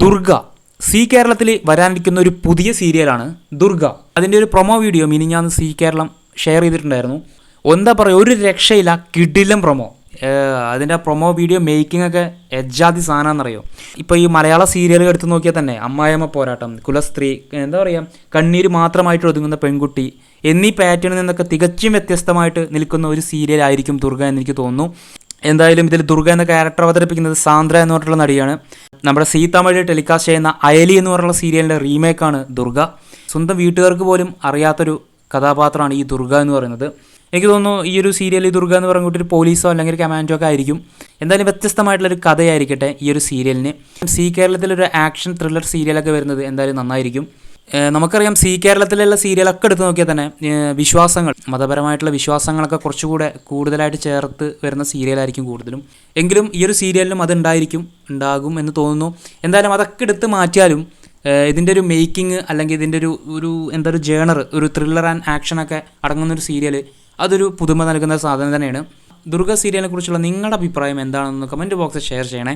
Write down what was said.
Durga. C കേരളത്തിൽ വരാനിരിക്കുന്ന ഒരു പുതിയ സീരിയലാണ് ദുർഗ. അതിന്റെ ഒരു പ്രൊമോ വീഡിയോ മിനിഞ്ഞാന്ന് സി കേരളം ഷെയർ ചെയ്തിട്ടുണ്ടായിരുന്നു. എന്താ പറയുക ഒരു രക്ഷയില്ല കിടിലം പ്രൊമോ അതിന്റെ പ്രൊമോ വീഡിയോ മേക്കിംഗ് ഒക്കെ എജ്ജാതി സാധനമാണെന്നറിയോ ഇപ്പോൾ ഈ മലയാള സീരിയലുകൾ എടുത്ത് നോക്കിയാൽ തന്നെ അമ്മായിയമ്മ പോരാട്ടം കുലസ്ത്രീ എന്താ പറയുക കണ്ണീര് മാത്രമായിട്ട് ഒതുങ്ങുന്ന പെൺകുട്ടി എന്നീ പാറ്റേണിൽ നിന്നൊക്കെ തികച്ചും വ്യത്യസ്തമായിട്ട് നിൽക്കുന്ന ഒരു സീരിയലായിരിക്കും ദുർഗ എന്ന് എനിക്ക് തോന്നുന്നു. എന്തായാലും ഇതിൽ ദുർഗ എന്ന ക്യാരക്ടർ അവതരിപ്പിക്കുന്നത് സാന്ദ്ര എന്ന് പറഞ്ഞിട്ടുള്ള നടിയാണ്. നമ്മുടെ സീ തമിഴ് ടെലികാസ്റ്റ് ചെയ്യുന്ന അയലി എന്ന് പറഞ്ഞുള്ള സീരിയലിന്റെ റീമേക്കാണ് ദുർഗ. സ്വന്തം വീട്ടുകാർക്ക് പോലും അറിയാത്തൊരു കഥാപാത്രമാണ് ഈ ദുർഗ എന്ന് പറയുന്നത്. എനിക്ക് തോന്നുന്നു ഈ ഒരു സീരിയൽ ദുർഗ എന്ന് പറഞ്ഞിട്ട് ഒരു പോലീസോ അല്ലെങ്കിൽ കമാൻഡോ ഒക്കെ ആയിരിക്കും. എന്തായാലും വ്യത്യസ്തമായിട്ടുള്ളൊരു കഥയായിരിക്കട്ടെ ഈ ഒരു സീരിയലിന് സി കേരളത്തിലൊരു ആക്ഷൻ ത്രില്ലർ സീരിയലൊക്കെ വരുന്നത് എന്തായാലും നന്നായിരിക്കും. നമുക്കറിയാം സി കേരളത്തിലുള്ള സീരിയലൊക്കെ എടുത്ത് നോക്കിയാൽ തന്നെ വിശ്വാസങ്ങൾ മതപരമായിട്ടുള്ള വിശ്വാസങ്ങളൊക്കെ കുറച്ചുകൂടെ കൂടുതലായിട്ട് ചേർത്ത് വരുന്ന സീരിയലായിരിക്കും കൂടുതലും. എങ്കിലും ഈ ഒരു സീരിയലിലും അതുണ്ടായിരിക്കും ഉണ്ടാകും എന്ന് തോന്നുന്നു. എന്തായാലും അതൊക്കെ എടുത്ത് മാറ്റിയാലും ഇതിന്റെ ഒരു മേക്കിംഗ് അല്ലെങ്കിൽ ഇതിന്റെ ഒരു ഒരു എന്താ ഒരു ജേണർ ഒരു ത്രില്ലർ ആൻഡ് ആക്ഷനൊക്കെ അടങ്ങുന്ന ഒരു സീരിയൽ അതൊരു പുതുമ നൽകുന്ന സാധനം തന്നെയാണ്. ദുർഗ സീരിയലിനെ കുറിച്ചുള്ള നിങ്ങളുടെ അഭിപ്രായം എന്താണെന്ന് കമന്റ് ബോക്സിൽ ഷെയർ ചെയ്യണേ.